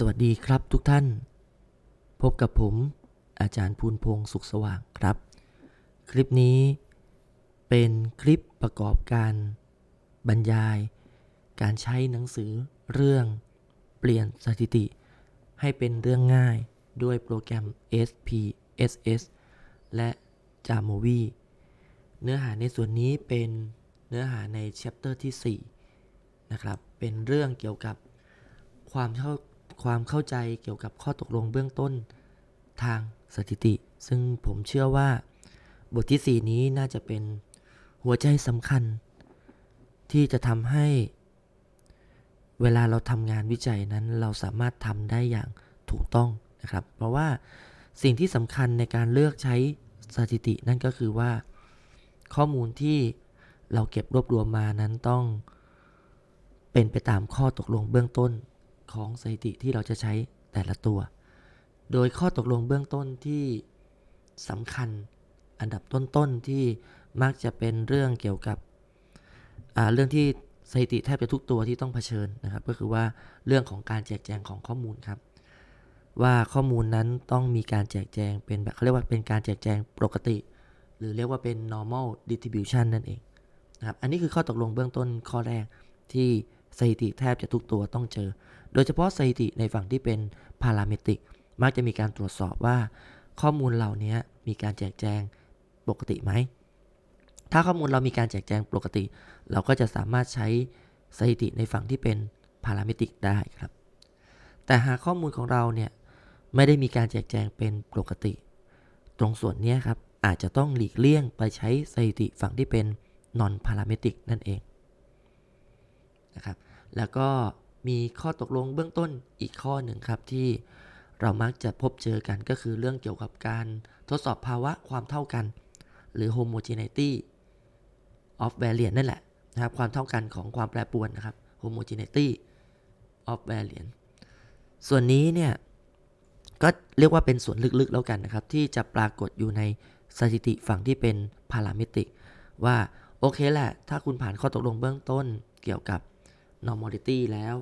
สวัสดีครับทุกท่าน พบกับผมอาจารย์ภูนพงศ์สุขสว่างครับ คลิปนี้เป็นคลิปประกอบการบรรยาย การใช้หนังสือเรื่องเปลี่ยนสถิติ ให้เป็นเรื่องง่ายด้วยโปรแกรม SPSS และ Jamovi เนื้อหาในส่วนนี้เป็นเนื้อหาใน chapter ที่ 4 นะครับ เป็นเรื่องเกี่ยวกับความเข้า ความเข้าใจเกี่ยวกับข้อตกลงเบื้องต้นทางสถิติ ซึ่งผมเชื่อว่าบทที่ 4 นี้น่าจะเป็นหัวใจสำคัญ ที่จะทำให้ เวลาเราทำงานวิจัยนั้นเราสามารถทำได้อย่างถูกต้องนะครับ เพราะว่าสิ่งที่สำคัญในการเลือกใช้สถิตินั่นก็คือว่าข้อมูลที่เราเก็บรวบรวมมานั้นต้องเป็นไปตามข้อตกลงเบื้องต้น ของสถิติที่เราจะใช้แต่ละตัว โดยข้อตกลงเบื้องต้นที่สำคัญอันดับต้นๆที่มักจะเป็นเรื่องเกี่ยวกับเรื่องที่สถิติแทบจะทุกตัวที่ต้องเผชิญนะครับ ก็คือว่าเรื่องของการแจกแจงของข้อมูลครับ ว่าข้อมูลนั้นต้องมีการแจกแจงเป็นแบบเขาเรียกว่าเป็นการแจกแจงปกติ หรือเรียกว่าเป็น normal distribution นั่นเองนะครับอันนี้คือข้อตกลงเบื้องต้นข้อแรกที่สถิติแทบจะทุกตัวต้องเจอ โดยเฉพาะสถิติในฝั่งที่เป็นพาราเมตริก มักจะมีการตรวจสอบว่า ข้อมูลเหล่านี้มีการแจกแจงปกติไหม ถ้าข้อมูลเรามีการแจกแจงปกติ เราก็จะสามารถใช้สถิติในฝั่งที่เป็นพาราเมตริกได้ครับ แต่หากข้อมูลของเราเนี่ยไม่ได้มีการแจกแจงเป็นปกติ ตรงส่วนนี้ครับอาจจะต้องหลีกเลี่ยงไปใช้สถิติฝั่งที่เป็น non parametric นั่นเองนะครับ แล้วก็ มีข้อตกลงเบื้องต้นอีกข้อหนึ่งครับที่เรามักจะพบเจอกันก็คือเรื่องเกี่ยวกับการทดสอบภาวะความเท่ากัน หรือ homogeneity of variance นั่นแหละนะครับความเท่ากันของความแปรปรวนนะครับ homogeneity of variance ส่วนนี้เนี่ยก็เรียกว่าเป็นส่วนลึกๆแล้วกันนะครับ ที่จะปรากฏอยู่ในสถิติฝั่งที่เป็นพารามิติกว่าโอเคแหละ ถ้าคุณผ่านข้อตกลงเบื้องต้นเกี่ยวกับ normality แล้ว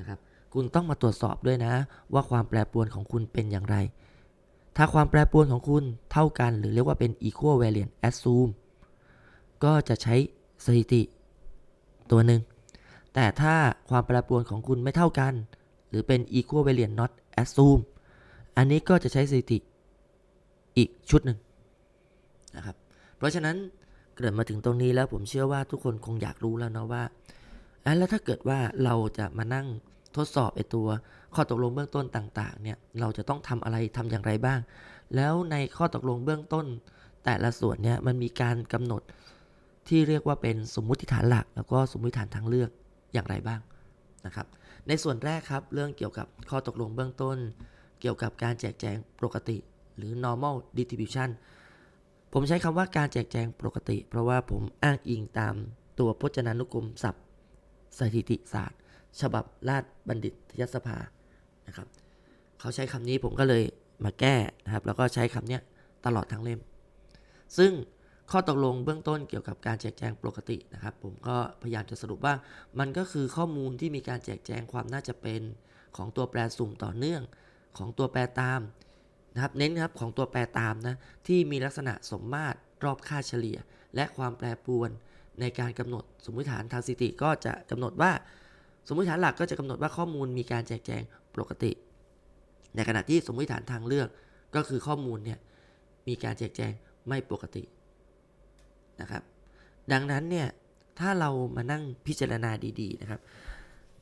นะครับ คุณต้องมาตรวจสอบด้วยนะ ว่าความแปรปรวนของคุณเป็นอย่างไร ถ้าความแปรปรวนของคุณเท่ากัน หรือเรียกว่าเป็น equal variance assume ก็จะใช้สถิติตัวหนึ่ง แต่ถ้าความแปรปรวนของคุณไม่เท่ากัน หรือเป็น equal variance not assume อันนี้ก็จะใช้สถิติอีกชุดหนึ่งนะครับ เพราะฉะนั้นเกิดมาถึงตรงนี้แล้วผมเชื่อว่าทุกคนคงอยากรู้แล้วนะว่าอะแล้วถ้าเกิดว่าเราจะมานั่ง ทดสอบไอตัวข้อตกลงเบื้องต้นต่างๆเนี่ยเราจะต้องทำอะไรทำอย่างไรบ้าง แล้วในข้อตกลงเบื้องต้น แต่ละส่วนเนี่ยมันมีการกำหนดที่เรียกว่าเป็นสมมุติฐานหลัก แล้วก็สมมุติฐานทางเลือกอย่างไรบ้างนะครับ ในส่วนแรกครับเรื่องเกี่ยวกับข้อตกลงเบื้องต้น เกี่ยวกับการแจกแจงปกติ หรือ normal distribution ผมใช้คำว่าการแจกแจงปกติ เพราะว่าผมอ้างอิงตามตัวพจนานุกรมศัพท์สถิติศาสตร์ ฉบับราชบัณฑิตยสภานะครับเขาใช้คำนี้ผมก็เลยมาแก้นะครับ แล้วก็ใช้คำนี้ตลอดทั้งเล่ม ซึ่งข้อตกลงเบื้องต้นเกี่ยวกับการแจกแจงปกตินะครับ ผมก็พยายามจะสรุปว่ามันก็คือข้อมูลที่มีการแจกแจงความน่าจะเป็นของตัวแปรสุ่มต่อเนื่องของตัวแปรตามนะครับเน้นครับของตัวแปรตามนะที่มีลักษณะสมมาตรรอบค่าเฉลี่ย และความแปรปรวนในการกำหนดสมมติฐานทางสถิติก็จะกำหนดว่า สมมติฐานหลักก็จะกำหนดว่าข้อมูลมีการแจกแจงปกติ ในขณะที่สมมติฐานทางเลือกก็คือข้อมูลเนี่ยมีการแจกแจงไม่ปกตินะครับ ดังนั้นเนี่ยถ้าเรามานั่งพิจารณาดีๆนะครับ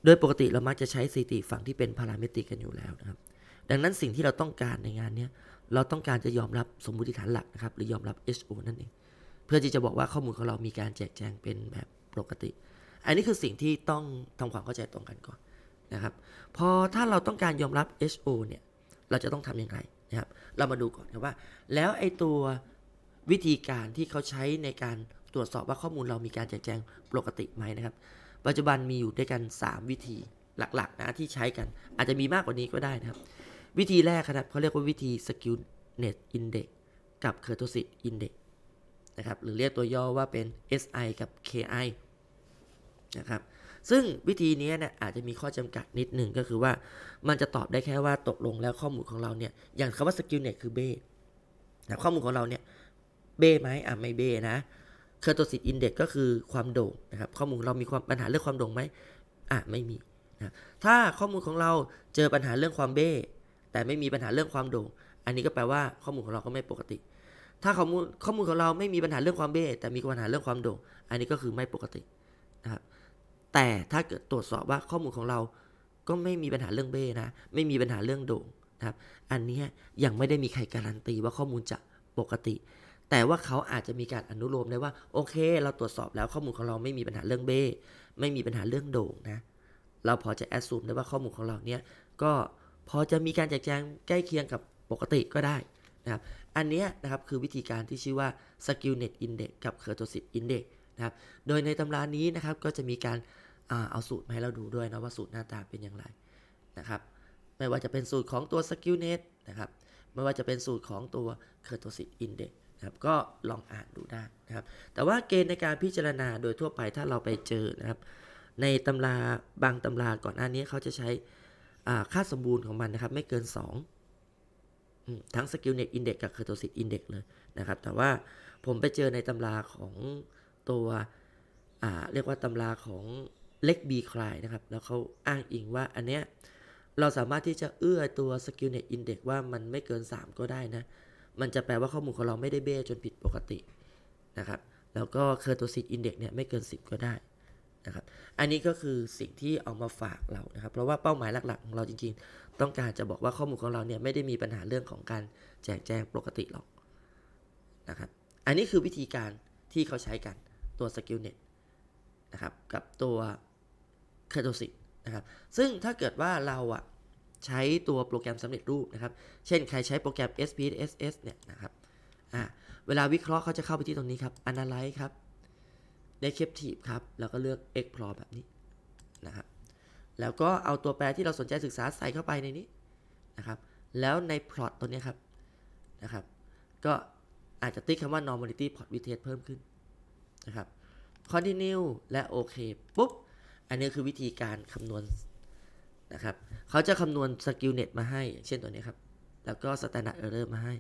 โดยปกติเรามักจะใช้สถิติฝั่งที่เป็นพาราเมตริกกันอยู่แล้วนะครับ ดังนั้นสิ่งที่เราต้องการในงานเนี้ยเราต้องการจะยอมรับสมมติฐานหลักนะครับ หรือยอมรับ HO นั่นเอง เพื่อที่จะบอกว่าข้อมูลของเรามีการแจกแจงเป็นแบบปกติ อันนี้คือสิ่งที่ต้องทำความเข้าใจตรงกันก่อนนะครับ พอถ้าเราต้องการยอมรับ HO เนี่ย เราจะต้องทำย่างไรนะครับ เรามาดูก่อนครับว่า แล้วไอ้ตัววิธีการที่เขาใช้ในการตรวจสอบว่าข้อมูลเรามีการแจกแจงปกติไหมนะครับ ปัจจุบันมีอยู่ด้วยกัน 3 วิธีหลักๆนะที่ใช้กัน อาจจะมีมากกว่านี้ก็ได้นะครับ วิธีแรกครับเขาเรียกว่าวิธี skewness index กับ kurtosis index นะครับหรือเรียกตัวย่อว่าเป็น SI กับ KI นะครับ ซึ่งวิธีนี้เนี่ยอาจจะมีข้อจำกัดนิดหนึ่งก็คือว่ามันจะตอบได้แค่ว่าตกลงแล้วข้อมูลของเราเนี่ยอย่างคำว่า skill net คือเบ้นะข้อมูลของเราเนี่ยเบ้ไหมอะไม่เบ้นะเคอร์โตซิตอินเด็กก็คือความโด่งนะครับข้อมูลเรามีความปัญหาเรื่องความโด่งไหมอะไม่มีนะถ้าข้อมูลของเราเจอปัญหาเรื่องความเบ้แต่ไม่มีปัญหาเรื่องความโด่ง อันนี้ก็แปลว่าข้อมูลของเราก็ไม่ปกติ ถ้าข้อมูลข้อมูลของเราไม่มีปัญหาเรื่องความเบ้แต่มีปัญหาเรื่องความโด่ง อันนี้ก็คือไม่ปกติ แต่ถ้าเกิดตรวจสอบว่าข้อมูลของเราก็ไม่มีปัญหาเรื่องเบ้นะ ไม่มีปัญหาเรื่องโด่งนะครับ อันนี้ยังไม่ได้มีใครการันตีว่าข้อมูลจะปกติ แต่ว่าเขาอาจจะมีการอนุโลมได้ว่าโอเค เราตรวจสอบแล้วข้อมูลของเราไม่มีปัญหาเรื่องเบ้ไม่มีปัญหาเรื่องโด่งนะ เราพอจะแอดซูมได้ว่าข้อมูลของเราเนี่ยก็พอจะมีการแจกแจงใกล้เคียงกับปกติก็ได้นะครับ อันนี้นะครับคือวิธีการที่ชื่อว่า Skill Net Index กับ c u r t o s i t Index นะครับ โดยในตำรานี้นะครับก็จะมีการอาเอาสูตรมาให้เราดูด้วยนะว่าสูตรหน้าตาเป็นอย่างไรนะครับ ไม่ว่าจะเป็นสูตรของตัว Skill Net นะครับ ไม่ว่าจะเป็นสูตรของตัว c u r t o s i t Index นะครับ ก็ลองอ่านดูได้นะครับ แต่ว่าเกณฑ์ในการพิจารณาโดยทั่วไปถ้าเราไปเจอนะครับ ในตำราบางตำราก่อนหน้านี้เขาจะใช้ค่าสมบูรณ์ของมันนะครับ ไม่เกิน2อืมทั้ง Skill Net Index กับ c u r t o s i t Index เลยนะครับ แต่ว่าผมไปเจอในตำราของ ตัวเรียกว่าตำราของเล็ก B คลายนะครับ แล้วเขาอ้างอิงว่าอันเนี้ยเราสามารถที่จะเอื้อตัว Skill Net Index ว่ามันไม่เกิน 3 ก็ได้นะ มันจะแปลว่าข้อมูลของเราไม่ได้เบ้จนผิดปกตินะครับ แล้วก็ c u r t o s i t Index เนี่ยไม่เกิน 10 ก็ได้นะครับ อันนี้ก็คือสิ่งที่เอามาฝากเรานะครับ เพราะว่าเป้าหมายหลักๆของเราจริงๆ ต้องการจะบอกว่าข้อมูลของเราเนี่ยไม่ได้มีปัญหาเรื่องของการแจกแจงปกติหรอกนะครับ อันนี้คือวิธีการที่เขาใช้กัน ตัว Skill Net นะครับกับตัว c u r t o s i t นะครับซึ่งถ้าเกิดว่าเราอะใช้ตัวโปรแกรมสำเร็จรูปนะครับ เช่นใครใช้โปรแกรม SPSS เนี่ยนะครับอ่าเวลาวิเคราะห์เขาจะเข้าไปที่ตรงนี้ครับ Analyze ครับ Descriptive ครับ แล้วก็เลือก Explore แบบนี้นะครับแล้วก็เอาตัวแปรที่เราสนใจศึกษาใส่เข้าไปในนี้นะครับแล้วใน plot ตัวนี้ครับนะครับก็อาจจะติ๊กคำว่า normality plot with test เพิ่มขึ้น นะครับ continue และโอเคปุ๊บ อันนี้คือวิธีการคำนวณนะครับ เขาจะคำนวณ skill net มาให้ เช่นตัวนี้ครับ แล้วก็ standard error มาให้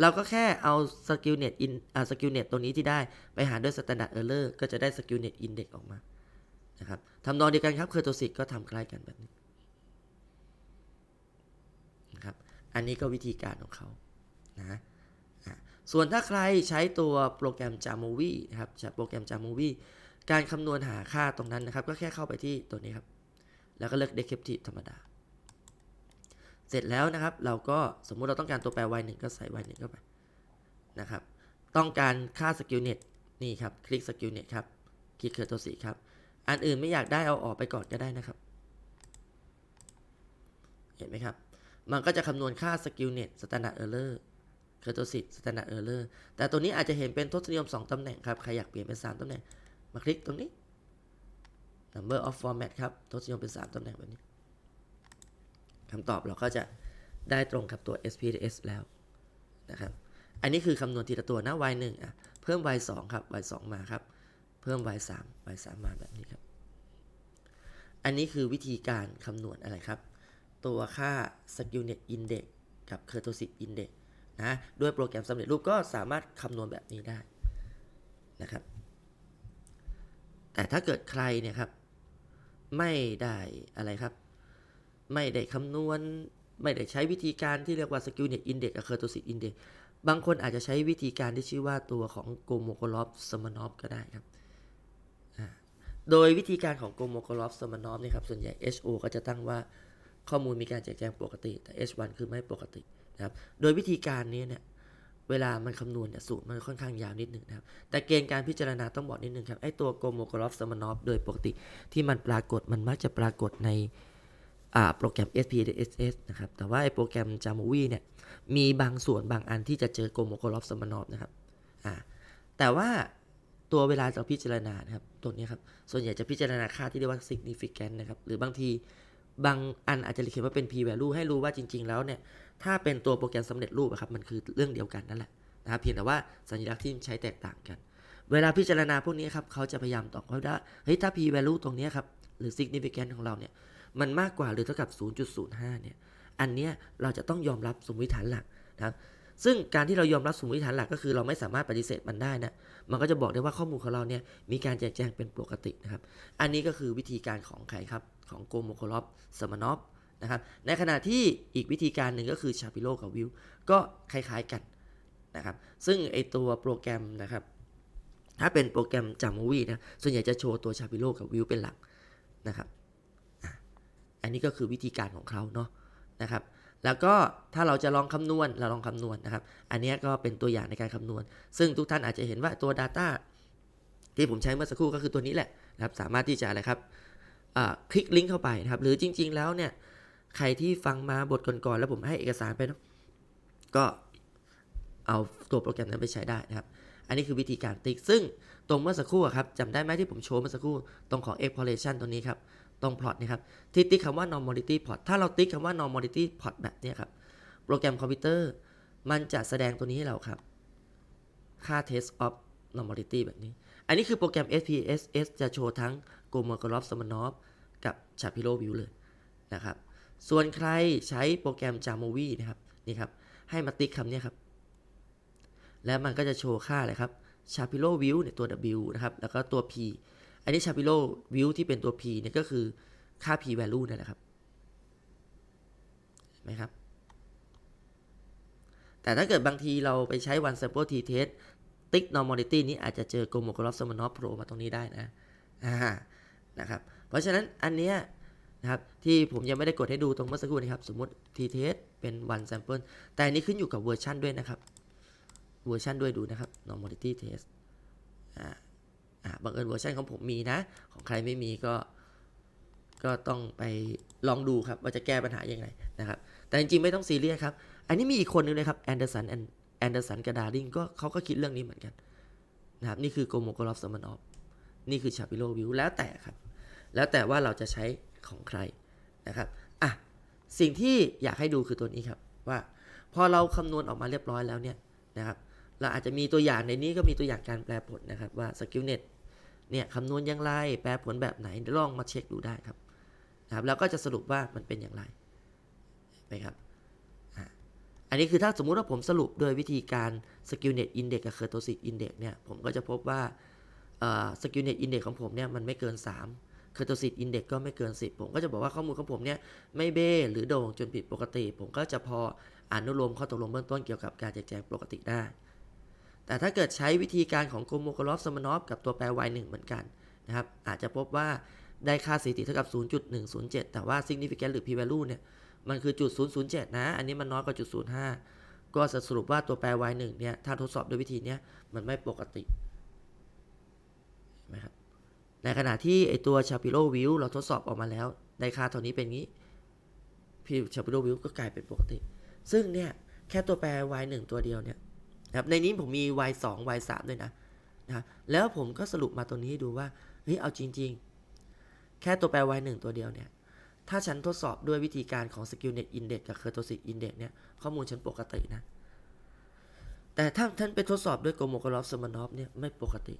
เราก็แค่เอา skill net in อ่า skill net ตัวนี้ที่ได้ไปหารด้วย standard error ก็จะได้ skill net index ออกมา นะครับทำนองเดียวกันครับเคอร์โตซิก็ทำใกล้กันแบบนี้นะครับ อันนี้ก็วิธีการของเขานะ ส่วนถ้าใครใช้ตัวโปรแกรม Jamovi นะครับโปรแกรม Jamovi การคำนวณหาค่าตรงนั้นนะครับ ก็แค่เข้าไปที่ตัวนี้ครับ แล้วก็เลือก descriptive ธรรมดา เสร็จแล้วนะครับ เราก็สมมุติเราต้องการตัวแปร y 1ก็ใส่ y 1เข้าไปนะครับ ต้องการค่า skill net นี่ครับ คลิก skill net ครับ คลิกเคอร์โตซิครับ อันอื่นไม่อยากได้เอาออกไปก่อนก็ได้นะครับ เห็นไหมครับ มันก็จะคำนวณค่า skill net standard error เคอร์โตซิ standard error แต่ตัวนี้อาจจะเห็นเป็นทศนิยม 2ตำแหน่งครับ ใครอยากเปลี่ยนเป็น 3ตำแหน่ง มาคลิกตรงนี้ number of format ครับ ทศนิยมเป็น 3ตำแหน่งแบบนี้คำตอบเราก็จะได้ตรงกับตัว SPSS แล้วนะครับอันนี้คือคำนวณทีละตัวนะ y 1อะเพิ่ม y 2ครับ y 2มาครับ เพิ่ม y 3 y 3มาแบบนี้ครับ อันนี้คือวิธีการคำนวณอะไรครับ ตัวค่า skill net index กับ c u r t o s i t index นะด้วยโปรแกรมสำเร็จรูปก็สามารถคำนวณแบบนี้ได้นะครับ แต่ถ้าเกิดใครเนี่ยครับ ไม่ได้อะไรครับ ไม่ได้คำนวณ ไม่ได้ใช้วิธีการที่เรียกว่า skill net index กับ c u r t o s i t index บางคนอาจจะใช้วิธีการที่ชื่อว่าตัวของโกโมโคลอฟสมานอฟก็ได้ครับ โดยวิธีการของโกโมโคลอฟสมานอฟเนี่ยครับ ส่วนใหญ่ HO ก็จะตั้งว่าข้อมูลมีการแจกแจงปกติ แต่ H1 คือไม่ปกติ นะครับ โดยวิธีการนี้เนี่ยเวลามันคำนวณเนี่ยสูตรมันค่อนข้างยาวนิดหนึ่งนะครับ แต่เกณฑ์การพิจารณาต้องบอกนิดหนึ่งครับ ไอ้ตัวโกโมโคลอฟสมานอฟโดยปกติที่มันปรากฏมันมักจะปรากฏในอ่าโปรแกรม SPSS นะครับ แต่ว่าไอ้โปรแกรม Jamovi เนี่ยมีบางส่วนบางอันที่จะเจอโกโมโคลอฟสมานอฟนะครับอ่าแต่ว่าตัวเวลาเราพิจารณานะครับตัวนี้ครับ ส่วนใหญ่จะพิจารณาค่าที่เรียกว่า significant นะครับ หรือบางที บางอันอาจจะเขียนว่าเป็น p value ให้รู้ว่าจริง ๆ แล้วเนี่ย ถ้าเป็นตัวโปรแกรมสำเร็จรูปครับ มันคือเรื่องเดียวกันนั่นแหละนะครับเพียงแต่ว่าสัญลักษณ์ที่ใช้แตกต่างกัน เวลาพิจารณาพวกนี้ครับเขาจะพยายามตอบว่าเฮ้ยถ้า p value ตรงนี้ครับหรือ significant ของเราเนี่ยมันมากกว่าหรือเท่ากับ 0.05 เนี่ยอันเนี้ยเราจะต้องยอมรับสมมติฐานหลักนะครับซึ่งการที่เรายอมรับสมมติฐานหลักก็คือเราไม่สามารถปฏิเสธมันได้นะ มันก็จะบอกได้ว่าข้อมูลของเราเนี่ยมีการแจกแจงเป็นปกตินะครับ อันนี้ก็คือวิธีการของใครครับ ของโกโมโคลอฟสมานอฟนะครับในขณะที่อีกวิธีการหนึ่งก็คือชาปิโลกับวิวก็คล้ายๆกันนะครับซึ่งไอตัวโปรแกรมนะครับถ้าเป็นโปรแกรมจามูวี่นะส่วนใหญ่จะโชว์ตัวชาปิโลกับวิวเป็นหลักนะครับอันนี้ก็คือวิธีการของเขาเนาะนะครับแล้วก็ถ้าเราจะลองคำนวณเราลองคำนวณนะครับ อันนี้ก็เป็นตัวอย่างในการคำนวณ ซึ่งทุกท่านอาจจะเห็นว่าตัว Data ที่ผมใช้เมื่อสักครู่ก็คือตัวนี้แหละนะครับสามารถที่จะอะไรครับ คลิกลิงก์เข้าไปนะครับ หรือจริง ๆ แล้วเนี่ย ใครที่ฟังมาบทก่อนๆแล้วผมให้เอกสารไปเนาะก็เอาตัวโปรแกรมนั้นไปใช้ได้นะครับ อันนี้คือวิธีการติ๊ก ซึ่งตรงเมื่อสักครู่ครับจำได้ไหมที่ผมโชว์เมื่อสักครู่ ตรงของ exploration ตัวนี้ครับ ตรง plot นะครับ ที่ติ๊กคำว่า normality plot ถ้าเราติ๊กคำว่า normality plot แบบนี้ครับ โปรแกรมคอมพิวเตอร์ มันจะแสดงตัวนี้ให้เราครับ ค่า test of normality แบบนี้ อันนี้คือโปรแกรม SPSS จะโชว์ทั้ง g o m o g o l o v Samanov กับ Shapiro View เลยนะครับ ส่วนใครใช้โปรแกรม Jamovi นะครับนี่ครับให้มาติ๊กคำนี้ครับ แล้วมันก็จะโชว์ค่าอะไรครับ Shapiro View เนี่ยตัว W นะครับ แล้วก็ตัว P อันนี้ Shapiro View ที่เป็นตัว P เนี่ยก็คือค่า P value นั่นแหละครับเห็นไหมครับ แต่ถ้าเกิดบางทีเราไปใช้ one sample t test ติ๊ก normality นี้อาจจะเจอ g o m o g o l o v Samanov Pro มาตรงนี้ได้นะ อ่า นะครับ เพราะฉะนั้นอันเนี้ยนะครับที่ผมยังไม่ได้กดให้ดูตรงเมื่อสักครู่นะครับ สมมติ t test เป็น one sample แต่อันนี้ขึ้นอยู่กับเวอร์ชันด้วยนะครับ เวอร์ชันด้วยดูนะครับ normality test อ่าอ่าบังเอิญเวอร์ชันของผมมีนะ ของใครไม่มีก็ ก็ต้องไปลองดูครับ ว่าจะแก้ปัญหายังไงนะครับ แต่จริงๆไม่ต้องซีเรียสครับ อันนี้มีอีกคนนึงเลยครับแอนเดอร์สันแอนเดอร์สันกับดาริงก็เขาก็คิดเรื่องนี้เหมือนกันนะครับ นี่คือโกโมโกลอฟสมานอฟ นี่คือชาปิโลวิวแล้วแต่ครับ แล้วแต่ว่าเราจะใช้ของใครนะครับอะสิ่งที่อยากให้ดูคือตัวนี้ครับว่าพอเราคำนวณออกมาเรียบร้อยแล้วเนี่ยนะครับเราอาจจะมีตัวอย่างในนี้ก็มีตัวอย่างการแปลผลนะครับว่าสกิลเน็ตเนี่ยคำนวณอย่างไรแปลผลแบบไหนลองมาเช็คดูได้ครับนะครับแล้วก็จะสรุปว่ามันเป็นอย่างไรนไหมครับอันนี้คือถ้าสมมุติว่าผมสรุปโดยวิธีการสกิลเน็ตอินเด็กกับเคอร์โตซิกอินเด็กเนี่ยผมก็จะพบว่า สกิลเน็ตอินเด็กของผมเนี่ยมันไม่เกิน 3 เคอร์โตซิตอินเด็กก็ไม่เกิน 10 ผมก็จะบอกว่าข้อมูลของผมเนี่ยไม่เบ้หรือโด่งจนผิดปกติ ผมก็จะพออนุโลมข้อตกลงเบื้องต้นเกี่ยวกับการแจกแจงปกติได้ แต่ถ้าเกิดใช้วิธีการของโกโมโกลอฟสมานอฟกับตัวแปร y 1เหมือนกันนะครับอาจจะพบว่าได้ค่าสถิติเท่ากับ 0.107 แต่ว่า significant หรือ p value เนี่ยมันคือจุด007 นะ อันนี้มันน้อยกว่าจุด05 ก็สรุปว่าตัวแปร y 1เนี่ยถ้าทดสอบด้วยวิธีนี้มันไม่ปกติ นไหมครับในขณะที่ไอตัว Shapiro View เราทดสอบออกมาแล้วได้ค่าเท่านี้เป็นงี้พี่ Shapiro View ก็กลายเป็นปกติ ซึ่งเนี่ยแค่ตัวแปร y 1ตัวเดียวเนี่ยนะครับในนี้ผมมี y 2 y 3ด้วยนะนะแล้วผมก็สรุปมาตัวนี้ให้ดูว่าเฮ้ยเอาจริง ๆ แค่ตัวแปร y 1ตัวเดียวเนี่ยถ้าฉันทดสอบด้วยวิธีการของ SkillNet Index กับ Kurtosis Index เนี่ยข้อมูลฉันปกตินะแต่ถ้าท่านไปทดสอบด้วย Gomolov Samanov เนี่ยไม่ปกติ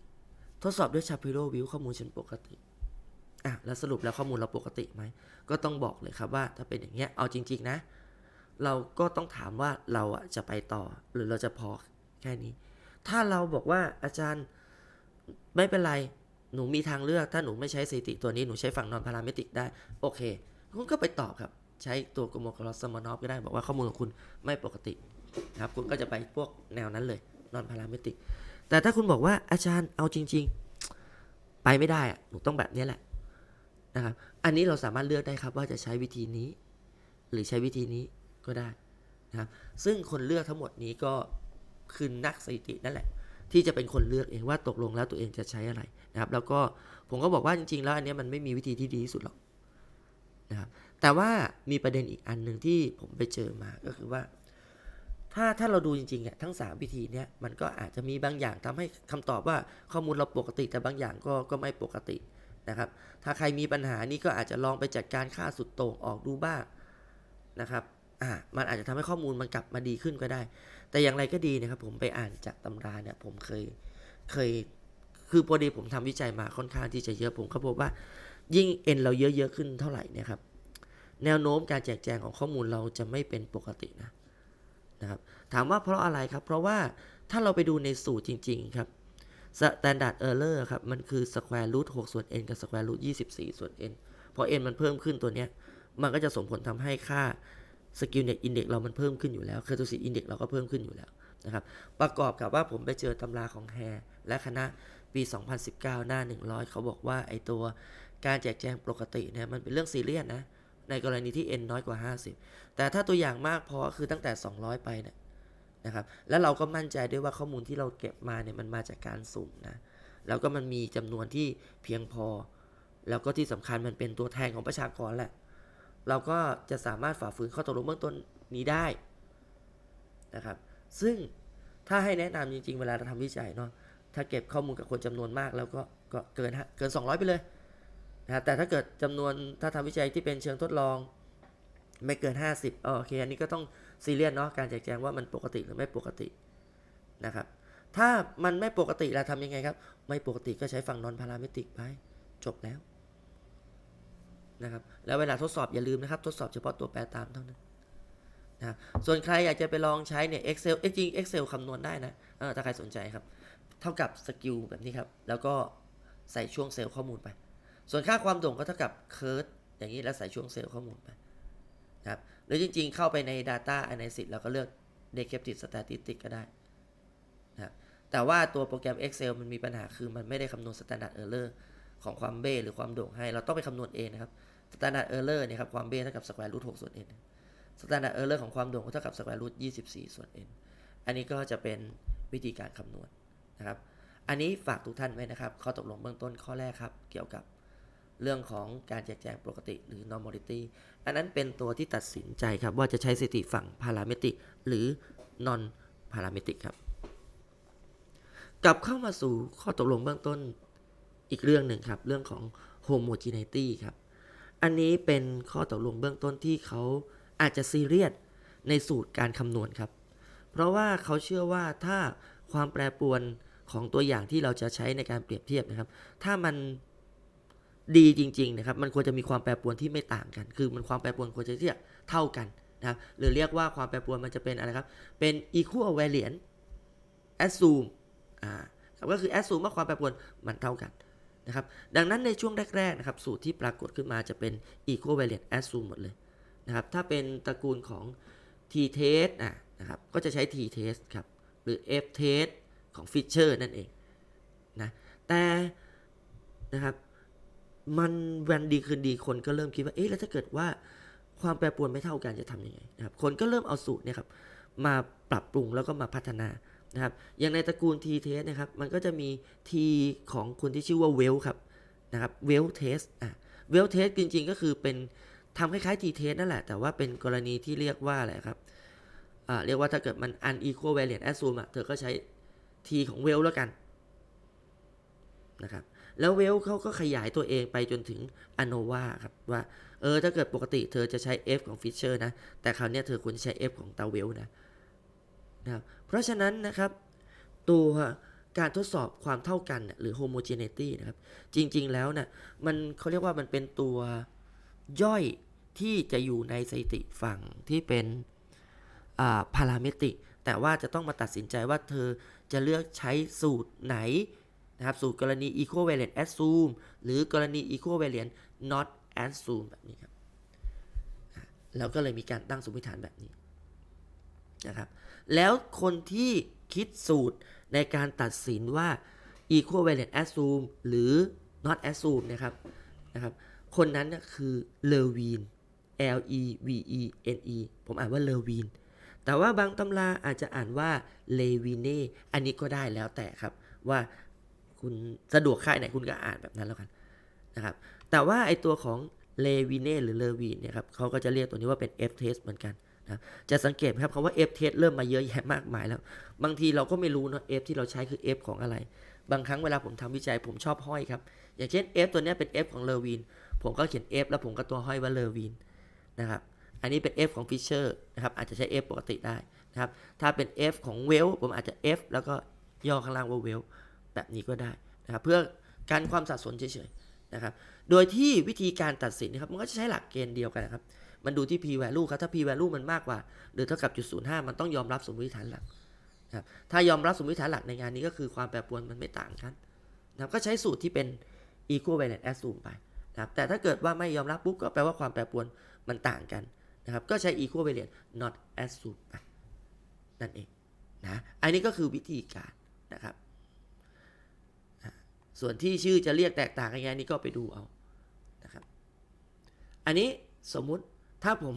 ทดสอบด้วย Shapiro View ข้อมูลฉันปกติอะแล้วสรุปแล้วข้อมูลเราปกติไหม ก็ต้องบอกเลยครับว่าถ้าเป็นอย่างเงี้ยเอาจริง ๆ นะ เราก็ต้องถามว่าเราอะจะไปต่อหรือเราจะพอแค่นี้ ถ้าเราบอกว่าอาจารย์ไม่เป็นไรหนูมีทางเลือกถ้าหนูไม่ใช้สถิติตัวนี้หนูใช้ฝั่งนอนพาราเมติกได้ โอเคคุณก็ไปตอบครับใช้ตัวกโมกรอสมานอฟก็ได้บอกว่าข้อมูลของคุณไม่ปกตินะครับคุณก็จะไปพวกแนวนั้นเลยนอนพาราเมติก แต่ถ้าคุณบอกว่าอาจารย์เอาจริง ๆ ไปไม่ได้อะหนูต้องแบบนี้แหละนะครับ อันนี้เราสามารถเลือกได้ครับว่าจะใช้วิธีนี้ หรือใช้วิธีนี้ก็ได้นะครับ ซึ่งคนเลือกทั้งหมดนี้ก็คือนักสถิตินั่นแหละ ที่จะเป็นคนเลือกเองว่าตกลงแล้วตัวเองจะใช้อะไรนะครับ แล้วก็ผมก็บอกว่าจริง ๆ แล้วอันนี้มันไม่มีวิธีที่ดีที่สุดหรอกนะครับแต่ว่ามีประเด็นอีกอันหนึ่งที่ผมไปเจอมาก็คือว่า ถ้าถ้าเราดูจริงๆอะทั้ง 3 วิธีเนี้ยมันก็อาจจะมีบางอย่างทำให้คำตอบว่าข้อมูลเราปกติแต่บางอย่างก็ก็ไม่ปกตินะครับ ถ้าใครมีปัญหานี้ก็อาจจะลองไปจัดการค่าสุดโต่งออกดูบ้างนะครับอ่ามันอาจจะทำให้ข้อมูลมันกลับมาดีขึ้นก็ได้ แต่อย่างไรก็ดีนะครับผมไปอ่านจากตำราเนี่ยผมเคยเคยคือพอดีผมทำวิจัยมาค่อนข้างที่จะเยอะผมก็พบว่ายิ่ง n เราเยอะๆขึ้นเท่าไหร่นี่ครับแนวโน้มการแจกแจงของข้อมูลเราจะไม่เป็นปกตินะ นะครับถามว่าเพราะอะไรครับ เพราะว่าถ้าเราไปดูในสูตรจริง ๆ ครับ standard error ครับ มันคือ square root 6 ส่วน n กับ square root 24 ส่วน n พอ n มันเพิ่มขึ้นตัวเนี้ย มันก็จะส่งผลทำให้ค่า skill net index เรามันเพิ่มขึ้นอยู่แล้ว courtesy index เราก็เพิ่มขึ้นอยู่แล้วนะครับ ประกอบกับว่าผมไปเจอตำราของแฮและคณะปี 2019 หน้า 100 เขาบอกว่าไอตัวการแจกแจงปกติเนี่ยมันเป็นเรื่องซีเรียสนะ ในกรณีที่ n น้อยกว่า 50 แต่ถ้าตัวอย่างมากพอคือตั้งแต่ 200 ไปเนี่ยนะครับ แล้วเราก็มั่นใจด้วยว่าข้อมูลที่เราเก็บมาเนี่ยมันมาจากการสุ่มนะ แล้วก็มันมีจำนวนที่เพียงพอ แล้วก็ที่สำคัญมันเป็นตัวแทนของประชากรแหละ เราก็จะสามารถฝ่าฝืนข้อตกลงเบื้องต้นนี้ได้นะครับ ซึ่งถ้าให้แนะนำจริง ๆ เวลาเราทำวิจัยเนาะ ถ้าเก็บข้อมูลกับคนจำนวนมากแล้วก็ก็เกินฮะเกิน 200 ไปเลย นะแต่ถ้าเกิดจำนวนถ้าทำวิจัยที่เป็นเชิงทดลอง ไม่เกิน 50เออโอเคอันนี้ก็ต้องซีเรียสเนาะการแจกแจงว่ามันปกติหรือไม่ปกตินะครับถ้ามันไม่ปกติเราทำยังไงครับ ไม่ปกติก็ใช้ฝั่งนอนพาราเมตริกไปจบแล้วนะครับแล้วเวลาทดสอบอย่าลืมนะครับ ทดสอบเฉพาะตัวแปรตามเท่านั้นนะส่วนใครอยากจะไปลองใช้เนี่ย Excel เอ้ยจริง Excel คำนวณได้นะถ้าใครสนใจครับ เท่ากับสกิลแบบนี้ครับ แล้วก็ใส่ช่วงเซลล์ข้อมูลไป ส่วนค่าความโด่งก็เท่ากับเคิร์ดอย่างนี้แล้วใส่ช่วงเซลล์ข้อมูลไปนะครับหรือจริงๆเข้าไปใน Data Analysis แล้วก็เลือก Descriptive Statistics ก็ได้นะครับแต่ว่าตัวโปรแกรม Excel มันมีปัญหาคือมันไม่ได้คำนวณ Standard Error ของความเบ้หรือความโด่งให้ เราต้องไปคำนวณเองนะครับ Standard Error เนี่ยครับความเบ้เท่ากับ Square Root 6ส่วน n Standard Error ของความโด่งก็เท่ากับ Square Root 24 ส่วน n อันนี้ก็จะเป็นวิธีการคำนวณนะครับ อันนี้ฝากทุกท่านไว้นะครับ ข้อตกลงเบื้องต้นข้อแรกครับ เกี่ยวกับ เรื่องของการแจกแจงปกติหรือ normality อันนั้นเป็นตัวที่ตัดสินใจครับ ว่าจะใช้สถิติฝั่ง parametric หรือ non parametric ครับ กลับเข้ามาสู่ข้อตกลงเบื้องต้นอีกเรื่องหนึ่งครับ เรื่องของ homogeneity ครับ อันนี้เป็นข้อตกลงเบื้องต้นที่เขาอาจจะซีเรียสในสูตรการคำนวณครับ เพราะว่าเขาเชื่อว่าถ้าความแปรปรวนของตัวอย่างที่เราจะใช้ในการเปรียบเทียบนะครับ ถ้ามัน ดีจริงๆนะครับมันควรจะมีความแปรปรวนที่ไม่ต่างกัน คือมันความแปรปรวนควรจะเทียบเท่ากันนะครับหรือเรียกว่าความแปรปรวนมันจะเป็นอะไรครับ เป็น equal variance assume อ่าครับก็คือ assume ว่าความแปรปรวนมันเท่ากันนะครับดังนั้นในช่วงแรกๆนะครับสูตรที่ปรากฏขึ้นมาจะเป็น equal variance assume หมดเลยนะครับถ้าเป็นตระกูลของ t test อะนะครับก็จะใช้ t test ครับหรือ f test ของ Fisher นั่นเองนะแต่นะครับ มันวันดีคืนดีคนก็เริ่มคิดว่าเอ๊ะแล้วถ้าเกิดว่าความแปรปรวนไม่เท่ากันจะทำยังไงนะครับคนก็เริ่มเอาสูตรเนี่ยครับมาปรับปรุงแล้วก็มาพัฒนานะครับอย่างในตระกูล t test นะครับมันก็จะมี t ของคนที่ชื่อว่า well ครับนะครับ well test อะ well test จริงๆ ก็คือเป็นทำคล้ายๆ t test นั่นแหละ แต่ว่าเป็นกรณีที่เรียกว่าอะไรครับอ่าเรียกว่าถ้าเกิดมัน unequal variance assume อะเธอก็ใช้ t ของ well แล้วกันนะครับ แล้วเวลเขาก็ขยายตัวเองไปจนถึง ANOVA ครับว่าเออถ้าเกิดปกติเธอจะใช้ f ของ Fisher นะ แต่คราวนี้เธอควรใช้ f ของตาเวลนะนะครับเพราะฉะนั้นนะครับตัวการทดสอบความเท่ากันหรือ homogeneity นะครับ จริงๆแล้วนะ่ะมันเขาเรียกว่ามันเป็นตัวย่อยที่จะอยู่ในสถิติฝั่งที่เป็นอ่า parametric แต่ว่าจะต้องมาตัดสินใจว่าเธอจะเลือกใช้สูตรไหน นะครับสูตรกรณี equivalent assume หรือกรณี equivalent not assume แบบนี้ครับอะแล้วก็เลยมีการตั้งสมมติฐานแบบนี้นะครับ แล้วคนที่คิดสูตรในการตัดสินว่า equivalent assume หรือ not assume นะครับนะครับ คนนั้นคือเลวิน L E V E N E ผมอ่านว่าเลวินแต่ว่าบางตำราอาจจะอ่านว่าเลวิเน่อันนี้ก็ได้แล้วแต่ครับว่า คุณสะดวกค่ายไหนคุณก็อ่านแบบนั้นแล้วกันนะครับ แต่ว่าไอตัวของเลวิเน่หรือเลวีเนี่ยครับเขาก็จะเรียกตัวนี้ว่าเป็น F test เหมือนกันนะจะสังเกตครับคำว่า F test เริ่มมาเยอะแยะมากมายแล้ว บางทีเราก็ไม่รู้เนอะ F ที่เราใช้คือ F ของอะไร บางครั้งเวลาผมทำวิจัยผมชอบห้อยครับ อย่างเช่น F ตัวนี้เป็น F ของเลวินผมก็เขียน F แล้วผมก็ตัวห้อยว่าเลวินนะครับอันนี้เป็น F ของ Fisher นะครับอาจจะใช้ F ปกติได้นะครับถ้าเป็น F ของ Well ผมอาจจะ F แล้วก็ย่อข้างล่างว่า Well แบบนี้ก็ได้นะครับเพื่อการความสับสนเฉยๆนะครับโดยที่วิธีการตัดสินนะครับมันก็จะใช้หลักเกณฑ์เดียวกันนะครับมันดูที่ p value ครับถ้า p value มันมากกว่า หรือเท่ากับจุด05มันต้องยอมรับสมมติฐานหลักครับถ้ายอมรับสมมติฐานหลักในงานนี้ก็คือความแปรปรวนมันไม่ต่างกันนะครับก็ใช้สูตรที่เป็น equivalent assume ไปนะครับแต่ถ้าเกิดว่าไม่ยอมรับปุ๊บก็แปลว่าความแปรปรวนมันต่างกันนะครับก็ใช้ equivalent not assume ไปนั่นเองนะอันนี้ก็คือวิธีการนะครับ ส่วนที่ชื่อจะเรียกแตกต่างกันยังนี่ก็ไปดูเอานะครับ อันนี้สมมุติถ้าผม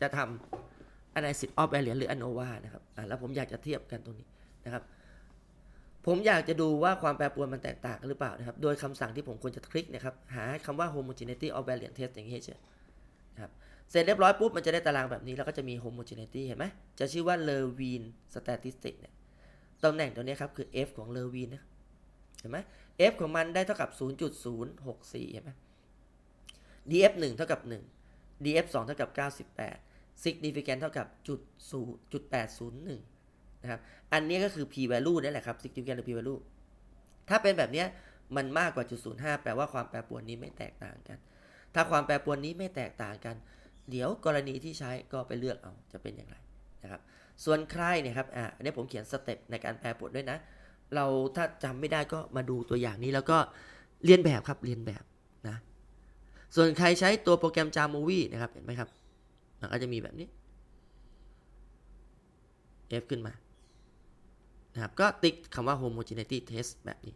จะทำ analysis of variance หรือ ANOVA นะครับแล้วผมอยากจะเทียบกันตรงนี้นะครับ ผมอยากจะดูว่าความแปรปรวนมันแตกต่างกันหรือเปล่านะครับ โดยคำสั่งที่ผมควรจะคลิกนะครับ หาคำว่า homogeneity of variance test อย่างนี้เฉยนะครับเสร็จเรียบร้อยปุ๊บ มันจะได้ตารางแบบนี้ แล้วก็จะมี homogeneity เห็นไหมจะชื่อว่า Lewin statistic เนี่ยตำแหน่งตัวนี้ครับ คือ f ของ Lewin นะเห็นไหม f ของมันได้เท่ากับ 0.064 เห็นไหม df 1เท่ากับ 1 df 2เท่ากับ 98 significant เท่ากับจุด0จุด801นะครับ อันนี้ก็คือ p value นี่แหละครับ significant หรือ p value ถ้าเป็นแบบนี้มันมากกว่าจุด05แปลว่าความแปรปรวนนี้ไม่แตกต่างกัน ถ้าความแปรปรวนนี้ไม่แตกต่างกัน เดี๋ยวกรณีที่ใช้ก็ไปเลือกเอาจะเป็นอย่างไรนะครับ ส่วนใครเนี่ยครับ อะอันนี้ผมเขียนสเต็ปในการแปรปรวนด้วยนะ เราถ้าจำไม่ได้ก็มาดูตัวอย่างนี้แล้วก็เรียนแบบครับเรียนแบบนะ ส่วนใครใช้ตัวโปรแกรม JAMOVI นะครับเห็นไหมครับมันก็จะมีแบบนี้ F ขึ้นมานะครับก็ติ๊กคำว่า homogeneity test แบบนี้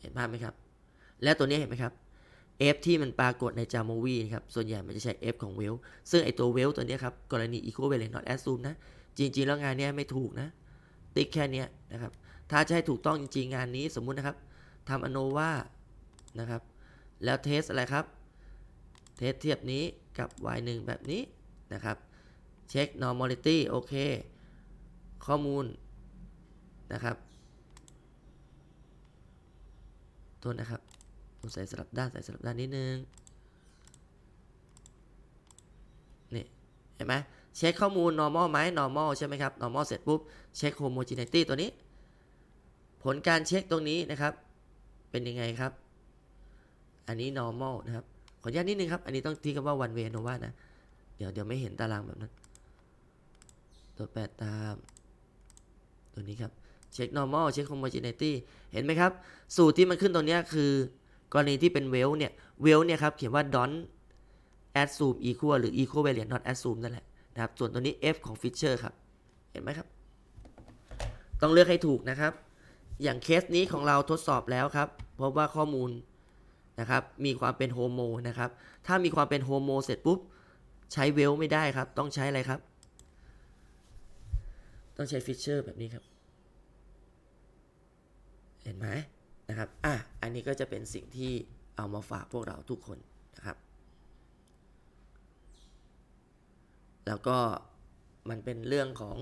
เห็นภาพไหมครับ และตัวนี้เห็นไหมครับ F ที่มันปรากฏใน JAMOVI นะครับ ส่วนใหญ่มันจะใช้ F ของ well ซึ่งไอตัว well ตัวนี้ครับ กรณี equivalent not assume นะ จริง ๆ แล้วงานนี้ไม่ถูกนะ ติ๊กแค่เนี้ยนะครับ ถ้าจะให้ถูกต้องจริงๆงานนี้สมมุตินะครับทำ ANOVA นะครับ แล้วเทสอะไรครับ เทสเทียบนี้กับ y1 แบบนี้นะครับ เช็ค normality โอเค ข้อมูลนะครับโทษนะครับผมใส่สลับด้านใส่สลับด้านนิดนึง นี่ เห็นไหม เช็คข้อมูล normal ไหม normal ใช่ไหมครับ normal เสร็จปุ๊บ เช็ค homogeneity ตัวนี้ ผลการเช็คตรงนี้นะครับ เป็นยังไงครับ อันนี้ normal นะครับ ขออนุญาตนิดนึงครับ อันนี้ต้องที่คำว่า one way nova นะ เดี๋ยวเดี๋ยวไม่เห็นตารางแบบนั้น ตัวแปดตาม ตัวนี้ครับ เช็ค normal เช็ค homogeneity เห็นไหมครับ สูตรที่มันขึ้นตรงนี้คือกรณีที่เป็น well เนี่ย well เนี่ยครับ เขียนว่า don't assume equal หรือ equivalent not assume นั่นแหละ นะครับส่วนตัวนี้ f ของ Fisher ครับ เห็นไหมครับ ต้องเลือกให้ถูกนะครับ อย่างเคสนี้ของเราทดสอบแล้วครับพบว่าข้อมูลนะครับมีความเป็นโฮโมนะครับถ้ามีความเป็นโฮโมเสร็จปุ๊บ ใช้เวลไม่ได้ครับ ต้องใช้อะไรครับ ต้องใช้ฟิชเชอร์แบบนี้ครับ เห็นไหมนะครับอะอันนี้ก็จะเป็นสิ่งที่เอามาฝากพวกเราทุกคนนะครับ แล้วก็มันเป็นเรื่องของ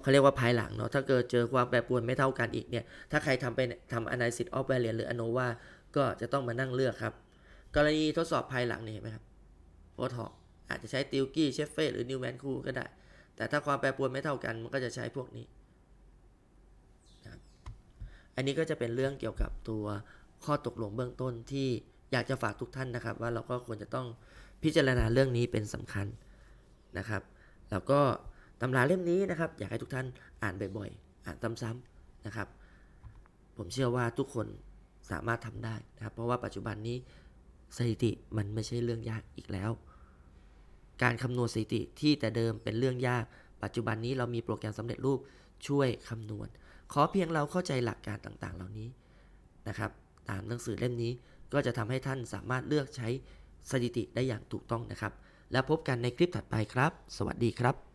เขาเรียกว่าภายหลังเนาะถ้าเกิดเจอความแปรปรวนไม่เท่ากันอีกเนี่ย ถ้าใครทำเป็นทำ analysis of variance หรือ ANOVA ก็จะต้องมานั่งเลือกครับ กรณีทดสอบภายหลังนี่เห็นไหมครับโพทอกอาจจะใช้ติลกี้เชฟเฟ่หรือนิวแมนคูก็ได้ แต่ถ้าความแปรปรวนไม่เท่ากัน มันก็จะใช้พวกนี้นะอันนี้ก็จะเป็นเรื่องเกี่ยวกับตัวข้อตกลงเบื้องต้นที่อยากจะฝากทุกท่านนะครับ ว่าเราก็ควรจะต้องพิจารณาเรื่องนี้เป็นสำคัญ นะครับแล้วก็ตำราเล่มนี้นะครับ อยากให้ทุกท่านอ่านบ่อยๆ อ่านซ้ำๆนะครับ ผมเชื่อว่าทุกคนสามารถทำได้นะครับ เพราะว่าปัจจุบันนี้สถิติมันไม่ใช่เรื่องยากอีกแล้ว การคำนวณสถิติที่แต่เดิมเป็นเรื่องยาก ปัจจุบันนี้เรามีโปรแกรมสำเร็จรูปช่วยคำนวณ ขอเพียงเราเข้าใจหลักการต่างๆ เหล่านี้นะครับ ตามหนังสือเล่มนี้ก็จะทำให้ท่านสามารถเลือกใช้สถิติได้อย่างถูกต้องนะครับ แล้วพบกันในคลิปถัดไปครับ สวัสดีครับ